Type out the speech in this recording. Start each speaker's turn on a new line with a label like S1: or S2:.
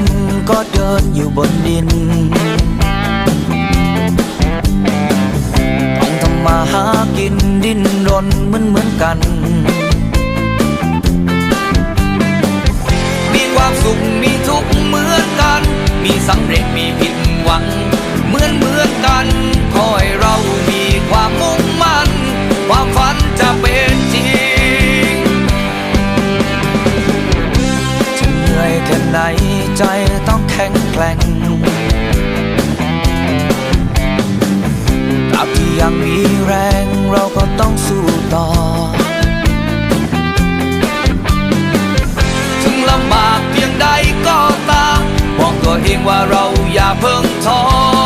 S1: นก็เดินอยู่บนดินต้องทำมาหากินดิ้นรนเหมือนเหมือนกัน มีความสุขมีทุกข์เหมือนกัน มีสำเร็จมีผิดหวัง เหมือนเหมือนกันขอให้เรา ไหนใจต้องแข็งแกร่งตราบที่ยังมีแรงเราก็ต้องสู้ต่อ ถึงลำบากเพียงใดก็ตามบอกตัวเองว่าเราอย่าเพิ่งท้อ